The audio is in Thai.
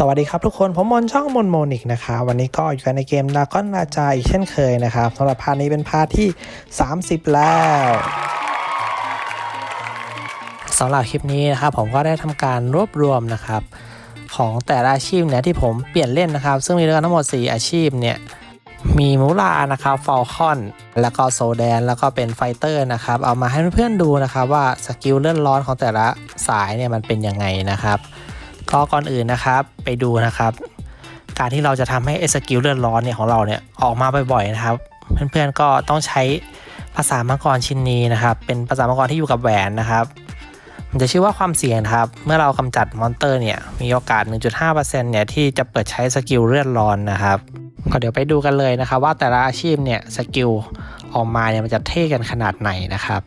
สวัสดีครับทุกคนผมมนช่องมนโมนิกนะครับวันนี้ก็อยู่กันในเกมดากอนราจาอีกเช่นเคยนะครับสำหรับพาร์ทนี้เป็นพาร์ทที่ 30 แล้วสำหรับคลิปนี้นะครับผมก็ได้ทำการรวบรวมนะครับ ของแต่ละอาชีพเนี่ยที่ผมเปลี่ยนเล่นนะครับ ซึ่งมีด้วยกันทั้งหมด 4 อาชีพเนี่ยมีมูลานะครับฟอลคอน แล้วก็โซแดน แล้วก็เป็นไฟเตอร์นะครับ เอามาให้เพื่อนๆดูนะครับว่าสกิลเลื่อนร้อนของแต่ละสายเนี่ยมันเป็นยังไงนะครับ ก็ก่อนอื่นนะครับไปดูนะครับ การที่เราจะทำให้สกิลเลือดร้อนเนี่ยของเราเนี่ยออกมาบ่อยๆนะครับ เพื่อนๆก็ต้องใช้ภาษามังกรชิ้นนี้นะครับ เป็นภาษามังกรที่อยู่กับแหวนนะครับ มันจะชื่อว่าความเสี่ยงครับ เมื่อเรากำจัดมอนเตอร์เนี่ยมีโอกาส 1.5%เนี่ยที่จะเปิดใช้สกิลเลือดร้อนนะครับก็เดี๋ยวไปดูกันเลยนะครับ ว่าแต่ละอาชีพเนี่ยสกิลออกมาเนี่ยมันจะเท่กันขนาดไหนนะครับ